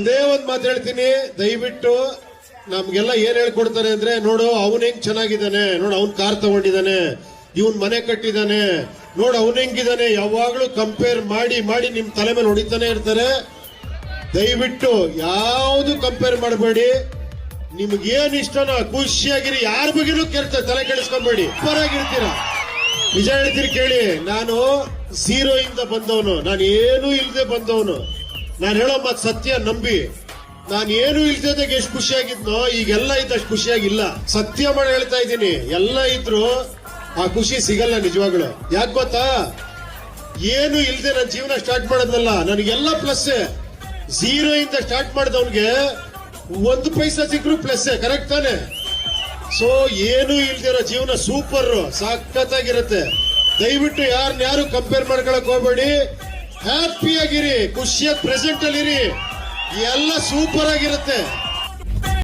ಒಂದೇ ಒಂದ್ ಮಾತು ಹೇಳ್ತೀನಿ. ದಯವಿಟ್ಟು ನಮ್ಗೆಲ್ಲ ಏನ್ ಹೇಳ್ಕೊಡ್ತಾರೆ ಅಂದ್ರೆ, ನೋಡು, ಅವನ್ ಹೆಂಗ್ ಚೆನ್ನಾಗಿದ್ದಾನೆ, ನೋಡು, ಅವ್ನ್ ಕಾರ್ ತಗೊಂಡಿದ್ದಾನೆ, ಇವನ್ ಮನೆ ಕಟ್ಟಿದ್ದಾನೆ, ನೋಡು, ಅವನ್ ಹೆಂಗಿದ್ದಾನೆ, ಯಾವಾಗ್ಲೂ ಕಂಪೇರ್ ಮಾಡಿ ಮಾಡಿ ನಿಮ್ ತಲೆ ಮೇಲೆ ಹೊಡಿತಾನೆ ಇರ್ತಾರೆ. ದಯವಿಟ್ಟು ಯಾವುದು ಕಂಪೇರ್ ಮಾಡಬೇಡಿ. ಏನ್ ಇಷ್ಟನೋ, ಖುಷಿಯಾಗಿರಿ, ಯಾರ ಬಗ್ಗೆನೂ ಕೇಳ್ತಾರೆ ತಲೆ ಕೆಡಿಸ್ಕೊಂಬೇಡಿ. ಪರಾಗಿರ್ತೀರ? ನಿಜ ಹೇಳ್ತೀರಿ ಕೇಳಿ. ನಾನು ಝೀರೋ ಇಂದ ಬಂದವನು. ನಾನು ಏನೂ ಇಲ್ಲದೆ ಬಂದವನು. ನಾನು ಹೇಳೋ ಮಾತು ಸತ್ಯ, ನಂಬಿ. ನಾನು ಏನು ಇಲ್ದಿದಾಗ ಎಷ್ಟು ಖುಷಿಯಾಗಿದ್ನೋ, ಈಗೆಲ್ಲ ಇದ್ದಷ್ಟು ಖುಷಿಯಾಗಿಲ್ಲ. ಸತ್ಯ ಮಾಡಿ ಹೇಳ್ತಾ ಇದ್ದೀನಿ. ಎಲ್ಲ ಇದ್ರು ಆ ಖುಷಿ ಸಿಗಲ್ಲ ನಿಜವಾಗ್ಲು. ಯಾಕೆ ಗೊತ್ತಾ? ಏನು ಇಲ್ಲದೆ ನನ್ನ ಜೀವನ ಸ್ಟಾರ್ಟ್ ಮಾಡೋದ್ನಲ್ಲ. ನನಗೆಲ್ಲ ಪ್ಲಸ್ ಝೀರೋ ಇಂದ ಸ್ಟಾರ್ಟ್ ಮಾಡಿದವನ್ಗೆ ಒಂದು ಪೈಸಾ ಸಿಕ್ಕರು ಪ್ಲಸ್ ಕರೆಕ್ಟ್ ತಾನೆ? ಸೊ ಏನು ಇಲ್ದಿರೋ ಜೀವನ ಸೂಪರ್ ಸಾಕತ್ತಾಗಿರುತ್ತೆ. ದಯವಿಟ್ಟು ಯಾರನ್ನ ಯಾರು ಕಂಪೇರ್ ಮಾಡ್ಕೊಳಕ್ ಹೋಗ್ಬೇಡಿ. ಹ್ಯಾಪಿ ಆಗಿರಿ ಖುಷಿಯಾಗಿ ಪ್ರೆಸೆಂಟ್ ಅಲ್ಲಿ ಇರಿ ಎಲ್ಲ ಸೂಪರ್ ಆಗಿರುತ್ತೆ.